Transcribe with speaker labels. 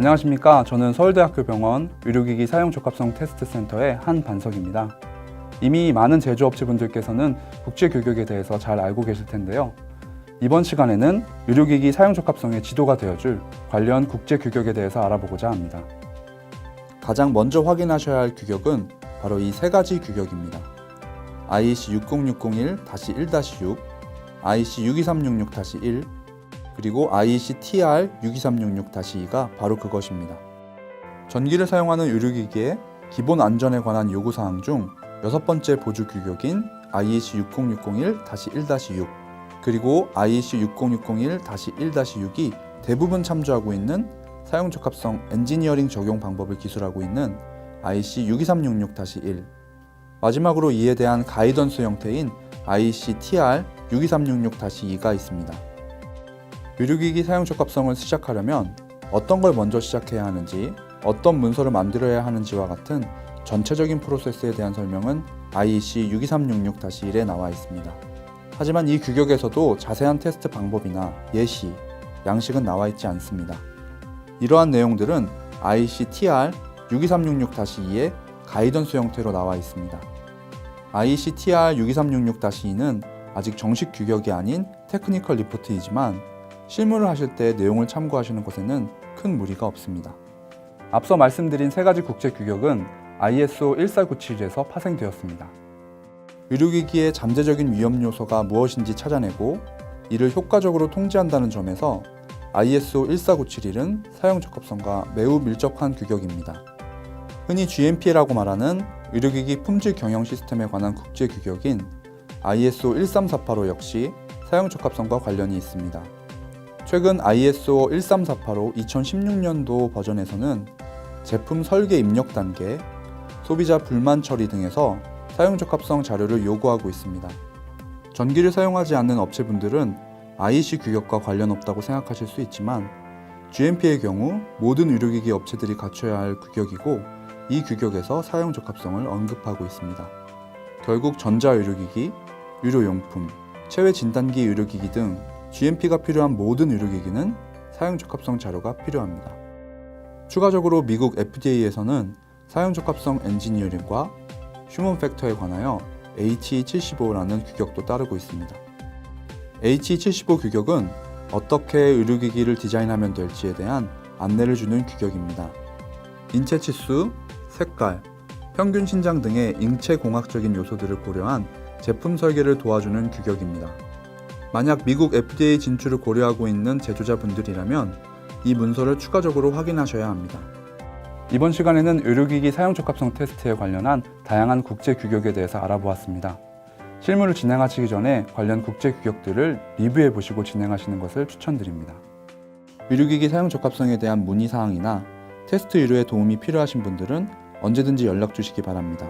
Speaker 1: 안녕하십니까. 저는 서울대학교 병원 의료기기 사용 적합성 테스트 센터의 한반석입니다. 이미 많은 제조업체 분들께서는 국제 규격에 대해서 잘 알고 계실 텐데요. 이번 시간에는 의료기기 사용 적합성의 지도가 되어줄 관련 국제 규격에 대해서 알아보고자 합니다. 가장 먼저 확인하셔야 할 규격은 바로 이 세 가지 규격입니다. IEC 60601-1-6, IEC 62366-1, 그리고 IEC TR 62366-2가 바로 그것입니다. 전기를 사용하는 의료기기의 기본 안전에 관한 요구 사항 중 여섯 번째 보조 규격인 IEC 60601-1-6 그리고 IEC 60601-1-6이 대부분 참조하고 있는 사용 적합성 엔지니어링 적용 방법을 기술하고 있는 IEC 62366-1 마지막으로 이에 대한 가이던스 형태인 IEC TR 62366-2가 있습니다. 의료기기 사용 적합성을 시작하려면 어떤 걸 먼저 시작해야 하는지, 어떤 문서를 만들어야 하는지와 같은 전체적인 프로세스에 대한 설명은 IEC 62366-1에 나와 있습니다. 하지만 이 규격에서도 자세한 테스트 방법이나 예시, 양식은 나와 있지 않습니다. 이러한 내용들은 IEC TR 62366-2의 가이던스 형태로 나와 있습니다. IEC TR 62366-2는 아직 정식 규격이 아닌 테크니컬 리포트이지만 실무를 하실 때 내용을 참고하시는 것에는 큰 무리가 없습니다. 앞서 말씀드린 세 가지 국제 규격은 ISO 14977에서 파생되었습니다. 의료기기의 잠재적인 위험 요소가 무엇인지 찾아내고 이를 효과적으로 통제한다는 점에서 ISO 14971은 사용 적합성과 매우 밀접한 규격입니다. 흔히 GMP라고 말하는 의료기기 품질 경영 시스템에 관한 국제 규격인 ISO 13485 역시 사용 적합성과 관련이 있습니다. 최근 ISO 13485 2016년도 버전에서는 제품 설계 입력 단계, 소비자 불만 처리 등에서 사용 적합성 자료를 요구하고 있습니다. 전기를 사용하지 않는 업체분들은 IEC 규격과 관련 없다고 생각하실 수 있지만 GMP의 경우 모든 의료기기 업체들이 갖춰야 할 규격이고 이 규격에서 사용 적합성을 언급하고 있습니다. 결국 전자의료기기, 의료용품, 체외 진단기 의료기기 등 GMP가 필요한 모든 의료기기는 사용 적합성 자료가 필요합니다. 추가적으로 미국 FDA에서는 사용 적합성 엔지니어링과 휴먼 팩터에 관하여 HE75라는 규격도 따르고 있습니다. HE75 규격은 어떻게 의료기기를 디자인하면 될지에 대한 안내를 주는 규격입니다. 인체 치수, 색깔, 평균 신장 등의 인체 공학적인 요소들을 고려한 제품 설계를 도와주는 규격입니다. 만약 미국 FDA 진출을 고려하고 있는 제조자분들이라면 이 문서를 추가적으로 확인하셔야 합니다. 이번 시간에는 의료기기 사용 적합성 테스트에 관련한 다양한 국제 규격에 대해서 알아보았습니다. 실무를 진행하시기 전에 관련 국제 규격들을 리뷰해 보시고 진행하시는 것을 추천드립니다. 의료기기 사용 적합성에 대한 문의 사항이나 테스트 의료에 도움이 필요하신 분들은 언제든지 연락 주시기 바랍니다.